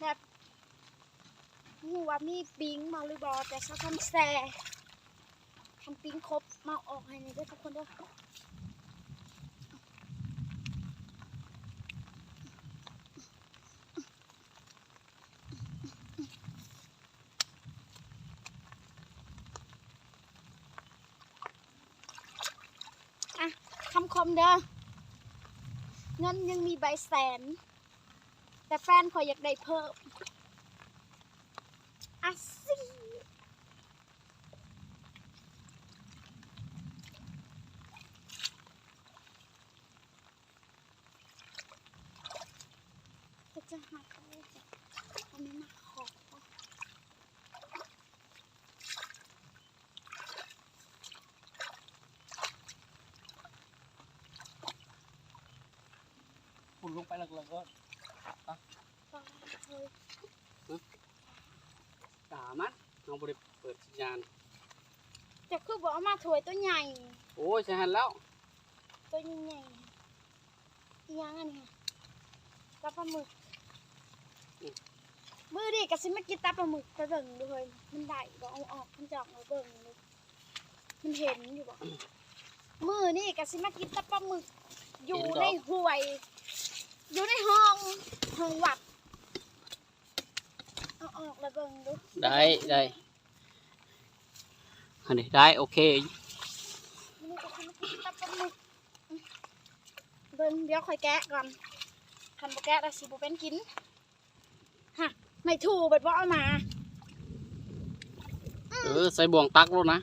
แบบงูว่ามีปิงมาหรือบอแต่เขาทำแซ่ทำปิงครบมาออกให้ในด้วยทุกคนด้วยอะคำคมเด้อเงินยังมีใบแสน แต่แฟนขอยอยากได้เพิ่มอะสิจะหาเขาจะอันนี้มาขอคุณลงไปแล้วก็ เฮ้ยด่ามันเอาบริเปิดสัญญาณจะคือบอกเอามาถวยตัวใหญ่ โอ้ยใช่หันแล้ว ตัวใหญ่ๆอีหยังอันนี้ค่ะตับปลาหมึกมือดิกะสิมากินตับปลาหมึกไปเบิ่งดูเฮ้ยมันได้บ่เอาออกมันจะออกมาเบิ่งดูมันเห็นอยู่บ่มือนี่กะสิมากินตับปลาหมึก อยู่ในห่วย อยู่ในห้อง ห้องวัดเอาออกแล้วเบิ่งดูได้ได้อันนี้ได้โอเคมือนี่กะสิมากินตับปลาหมึกเบิ่งเดี๋ยวค่อยแกะก่อนคันบ่แกะแล้วสิบ่เป็นกินฮะไม่ถูกเบิดบ่เอามา เออใส่บ่วงตักแล้วนะ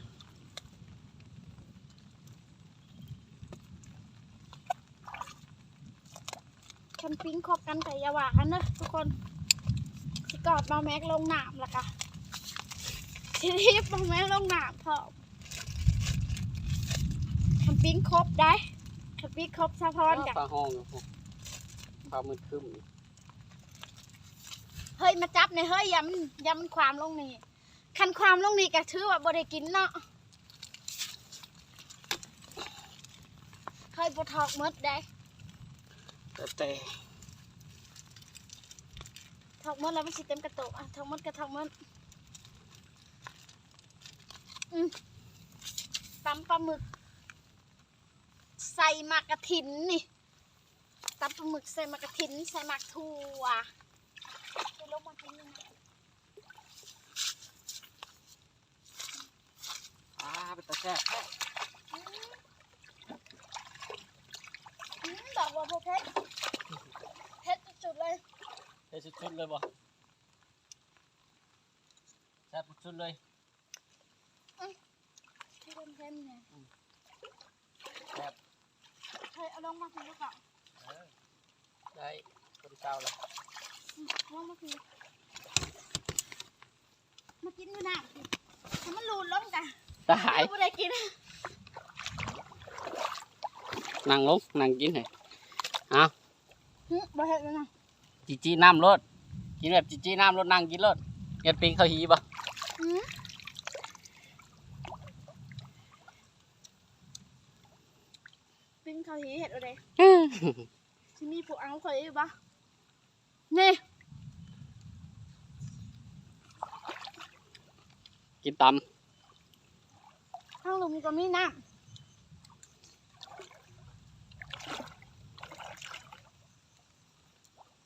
คมปิ้งครบกันแต่อยาหวากันเนอะทุกคนสิกอดมาแม็กลงน้ำละกะทีนี้มาแม็กลงน้ำพร้อมแคมปิ้งครบได้แคมปิ้งครบสะพอนกันฟ้าห้องอยู่พวกฟ้ามืดครึ้มอยู่เฮ้ยมาจับในอยเฮ้ยอยามันอยามันความลงนี่คันความลงนี่ก็ถือว่าบ่ได้กินเนาะเฮ้ยบ่ทอกหมดได้ แต่แต่ทอกหมดแล้วมันสิเต็มกระโตกอะทอกหมดก็ทอกหมดอืมตำปลาหมึก ใส่หมากกระถินนี่ตำปลาหมึกใส่หมากกระถิน ใส่หมากถั่วไปลงมากินยังไงอ่าเป็นตาแซ่บแท้ อืมอืมบอกว่าพวกเพชรเพชรจุดๆเลย เฮ้ย สุดๆเลยบ่แซ่บสุดๆเลยที่เป็นเพชรเนี่ยแซ่บเฮ้ยเอาลงมากินดีกว่าเออได้คนเก่าแล้วอืมเอาลงมากินมากินอยู่น้ำสิให้มันรูนล้มกันตายไม่ได้กินนั่งลงนั่งกินให้หึบ่เห็นเลยนะ จีจีน้ำรดกินแบบจีจีน้ำรดนั่งกินรดเงินปิงเขาหีบ่หืมปิ้งเขาวหีเห็ดอะไรที่มีผู้เอาเคยอยู่ปะนี่กินตข้างลุมก็มีน้ำ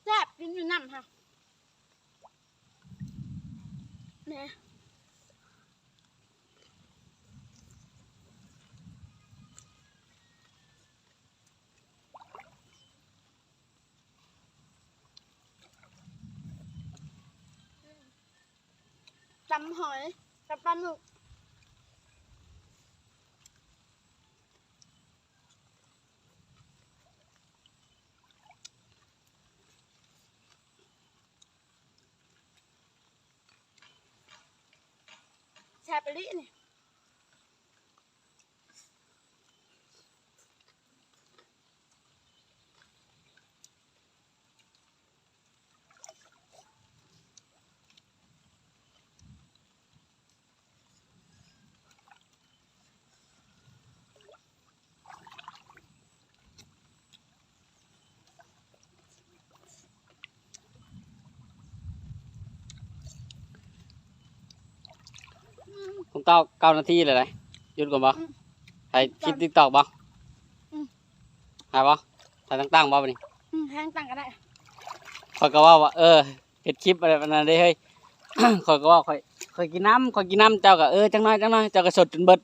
แซ่บกินอยู่น้ำค่ะเนี่ยตำหอยกับปลาหมึก แเก้าเก้านาทีเลยเลยหยุดก่อนบ่อืมถ่ายคลิปติ๊กตอกบ่อืม ถ่ายบ่ถ่ายตั้งๆบ่บัดนี้อืมแห้งตังก็ได้ข่อยก็ว่าว่า เออเฮ็ดคลิปอะไรประมาณนั้นเด้เฮ้ย ข่อยก็ว่าข่อยข่อยกินน้ำข่อยกินน้ำเจ้าก็เออจังน้อยจังน้อยเจ้าก็สดจนเบิด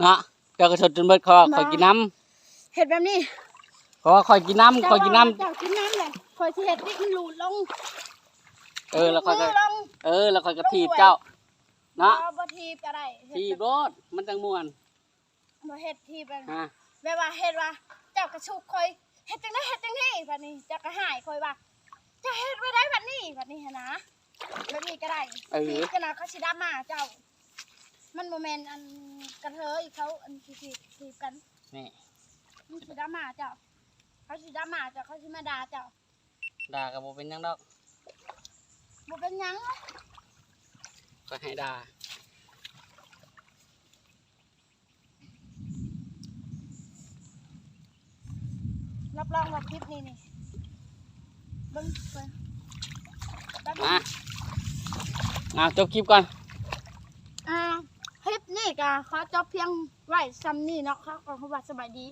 เนาะเจ้าก็สดจนเบิดข่อยว่าข่อยกินน้เห็ดแบบนี้ำเพราะว่าข่อยกินน้ำข่อยกินน้เจ้ากินน้ำเลยคอยสิเห็ดนี่มันหลุดลงำเออแล้วข่อยก็ มืลงเออ แล้วข่อยก็ถีบเจ้า เนาะบ่บ่ทีบก็ได้เฮ็ดถีบรถมันจังม่วนบ่เฮ็ดทีบแบบฮะแบบว่าเฮ็ดว่าเจ้ากระชุกคอยเฮ็ดจังได๋เฮ็ดจังนี้บัดนี้เจ้าก็หายคอยว่าเจะเฮ็ดไว้ได้บัดนี้บัดนี้หันนะแบบนี้ก็ได้เออทีบกันนะเขาสิดามาเจ้า มันบ่แม่นอันกระเทยเขาอันสิทีบทีบกันนี่มันสิดามาเจ้าเขาสิดามาเจ้าเขาสิมาด่าเจ้าด่าก็บ่เป็นหยังดอกบ่เป็นหยัง ข่อยให้ด่ารับรองว่าคลิปนี้นี่เบิ่งเบิ่งแป๊บนึงมาเอาจบคลิปก่อน อ่าคลิปนี้ก็ขอจบเพียงไว้ซ้ำนี่เนาะขอขอสวัสดีสบายดี